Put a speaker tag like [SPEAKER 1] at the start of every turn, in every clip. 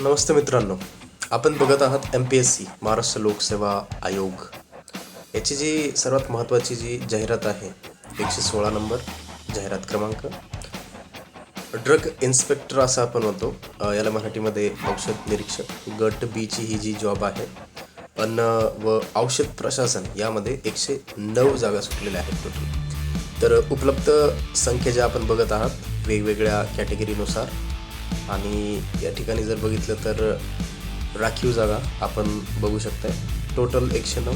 [SPEAKER 1] नमस्ते मित्रांनो. आपण बघत आहात M P S C Maharashtra लोकसेवा आयोग. याची जी सर्वात महत्त्वाची जी जाहिरात आहे एकशे सोळा नंबर जाहिरात क्रमांक. ड्रग इन्स्पेक्टर असं आपण म्हणतो. याला मराठीमध्ये औषध निरीक्षक. गट बीची ही जी जॉब आहे अन्न व औषध प्रशासन यामध्ये एकशे नऊ जागा सुटलेल्या आहेत टोटल तर उपलब्ध संख्या ज्या आपण बघत आहात वेगवेगळ्या कॅटेगरीनुसार आणि या ठिकाणी जर बघितलं तर राखीव जागा आपण बघू शकताय. टोटल एकशे नऊ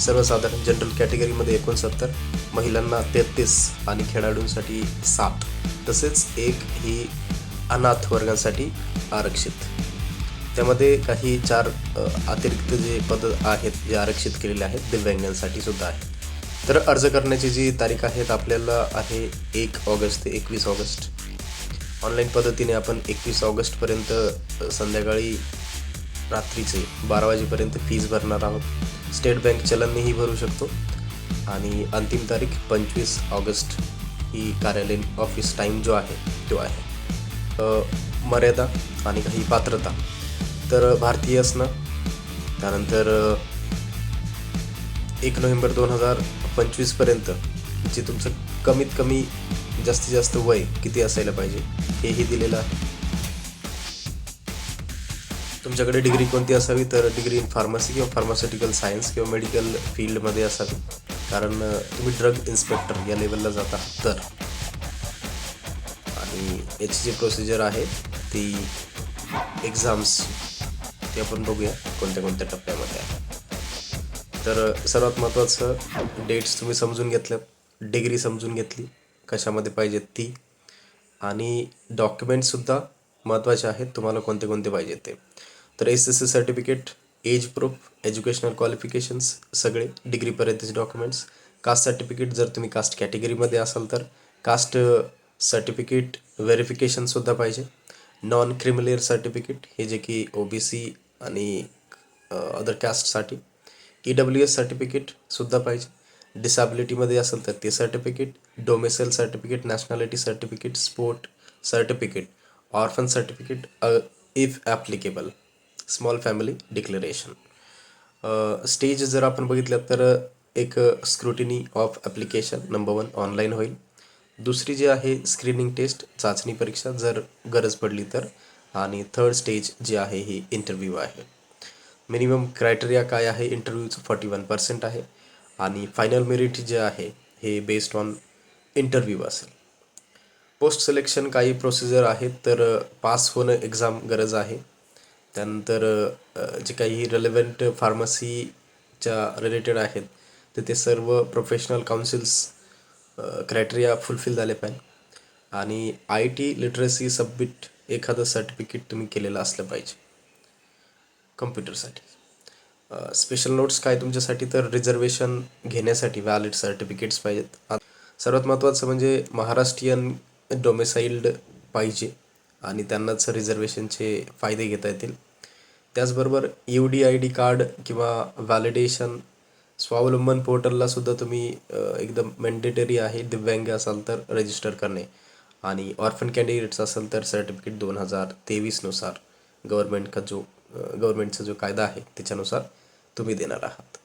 [SPEAKER 1] सर्वसाधारण जनरल कॅटेगरीमध्ये एकोणसत्तर महिलांना तेहतीस आणि खेळाडूंसाठी सात. तसेच एक ही अनाथ वर्गांसाठी आरक्षित. त्यामध्ये काही चार अतिरिक्त जे पद आहेत जे आरक्षित केलेले आहेत दिव्यांगांसाठी सुद्धा आहे तर अर्ज करण्याची जी तारीख आहे आपल्याला आहे एक ऑगस्ट ते एकवीस ऑगस्ट. ऑनलाईन पद्धतीने आपण एकवीस ऑगस्टपर्यंत संध्याकाळी रात्रीचे बारा वाजेपर्यंत फीज भरणार आहोत. स्टेट बँक चलननेही भरू शकतो. आणि अंतिम तारीख पंचवीस ऑगस्ट ही कार्यालयीन ऑफिस टाईम जो आहे तो आहे. मर्यादा आणि काही पात्रता. तर भारतीय असणं त्यानंतर एक नोव्हेंबर दोन हजार पंचवीसपर्यंत जे तुमचं कमीत कमी जास्तीत जास्त वय किती असायला पाहिजे हेही दिलेलं आहे. तुमच्याकडे डिग्री कोणती असावी? तर डिग्री इन फार्मसी किंवा फार्मास्युटिकल सायन्स किंवा मेडिकल फील्डमध्ये असावी. कारण तुम्ही ड्रग इन्स्पेक्टर या लेवलला जाता. तर. आणि याची जी प्रोसिजर आहे ती एक्झाम्स ते आपण बघूया कोणत्या कोणत्या टप्प्यामध्ये आहे. तर सर्वात महत्त्वाचं डेट्स तुम्ही समजून घेतल्या. डिग्री समजून घेतली. कशामध्ये पाहिजेत ती. आणि डॉक्युमेंटसुद्धा महत्त्वाचे आहेत. तुम्हाला कोणते कोणते पाहिजेत ते. तर S S C certificate age proof educational qualifications सगळे डिग्रीपर्यंतचे डॉक्युमेंट्स कास्ट सर्टिफिकेट जर तुम्ही कास्ट कॅटेगरीमध्ये असाल तर कास्ट सर्टिफिकेट व्हेरिफिकेशनसुद्धा पाहिजे. नॉन क्रिमिलियर सर्टिफिकेट हे जे की ओ बी सी आणि अदर कास्टसाठी ई डब्ल्यू एस सर्टिफिकेटसुद्धा पाहिजे. डिसॅबिलिटीमध्ये असेल तर ते certificate domicile certificate nationality certificate sport certificate orphan certificate if applicable small family declaration stage जर आपण बघितलं तर uh, एक scrutiny of application number one online होईल. दुसरी जी आहे स्क्रीनिंग टेस्ट चाचणी परीक्षा जर गरज पडली तर आणि थर्ड स्टेज जे आहे ही इंटरव्ह्यू आहे. मिनिमम क्रायटेरिया काय आहे? इंटरव्ह्यूचं फॉर्टी वन पर्सेंट आहे. आणि फायनल मेरिट जे आहे हे बेस्ड ऑन इंटरव्ह्यू असेल. पोस्ट सिलेक्शन काही प्रोसिजर आहेत तर पास होणं एक्झाम गरज आहे. त्यानंतर जे काही रिलेव्हंट फार्मसीच्या रिलेटेड आहेत तर ते सर्व प्रोफेशनल काउन्सिल्स क्रायटेरिया फुलफिल झाले पाहिजे. आणि आय टी लिटरसी सबमिट एखादं सर्टिफिकेट तुम्ही केलेलं असलं पाहिजे. कम्प्युटरसाठी स्पेशल नोट्स काय तुमच्यासाठी? तर रिझर्वेशन घेण्यासाठी व्हॅलिड सर्टिफिकेट्स पाहिजेत. सर्वात महत्त्वाचं म्हणजे महाराष्ट्रीयन डोमेसाईल्ड पाहिजे आणि त्यांनाच रिझर्वेशनचे फायदे घेता येतील. त्याचबरोबर U D I D card किंवा व्हॅलिडेशन स्वावलंबन पोर्टलला सुद्धा तुम्ही एकदम मॅन्डेटरी आहे. दिव्यांग असाल तर रजिस्टर करणे. आणि ऑर्फन कॅन्डिडेट्स असेल तर सर्टिफिकेट दोन हजार तेवीसनुसार गव्हर्मेंट का जो गव्हर्मेंटचा जो कायदा आहे त्याच्यानुसार तुम्ही देणार आहात.